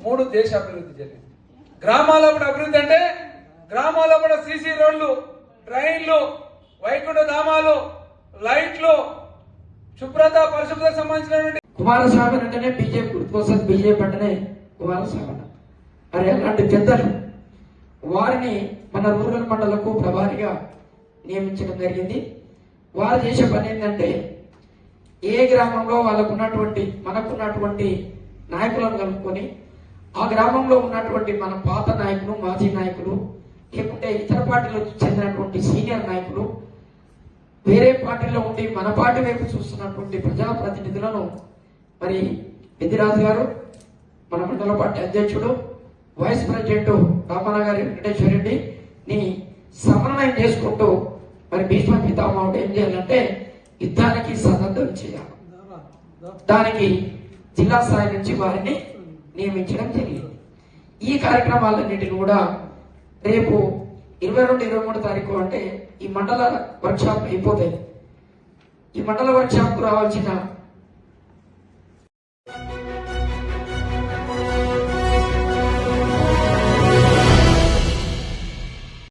మూడు దేశ అభివృద్ధి జరిగింది. గ్రామాల్లో కూడా అభివృద్ధి అంటే గ్రామాల్లో కూడా సీసీ రోడ్లు ట్రైన్లు వైకుంఠ ధామాలు లైట్లు శుభ్రత పరిశుభ్రత సంబంధించినటువంటి కుమారస్వామి అంటేనే బీజేపీ గుర్తుకొస్తుంది బీజేపీ అంటేనే కుమారస్వామి మరి అలాంటి పెద్దలు వారిని మన రూరల్ మండలకు ప్రభారిగా నియమించడం జరిగింది. వారు చేసే పని ఏంటంటే ఏ గ్రామంలో వాళ్ళకు ఉన్నటువంటి మనకున్నటువంటి నాయకులను కలుపుకొని ఆ గ్రామంలో ఉన్నటువంటి మన పాత నాయకులు మాజీ నాయకులు లేకుంటే ఇతర పార్టీలకు చెందినటువంటి సీనియర్ నాయకులు వేరే పార్టీలో ఉండి మన పార్టీ వైపు చూస్తున్నటువంటి ప్రజాప్రతినిధులను మరి పెద్దిరాజు గారు మన మండల పార్టీ అధ్యక్షుడు వైస్ ప్రెసిడెంట్ రామన్న గారి వెంకటేశ్వర రెడ్డిని సమన్వయం చేసుకుంటూ మరి భీష్మ పితామహుడు ఏం చేయాలంటే యుద్ధానికి సన్నద్ధం చేయాలి. దానికి జిల్లా స్థాయి నుంచి వారిని నియమించడం జరిగింది. ఈ కార్యక్రమాలన్నింటిని కూడా రేపు ఇరవై రెండు ఇరవై మూడు తారీఖు అంటే ఈ మండల వర్క్షాప్ అయిపోతాయి. ఈ మండల వర్క్షాప్కు రావాల్సిన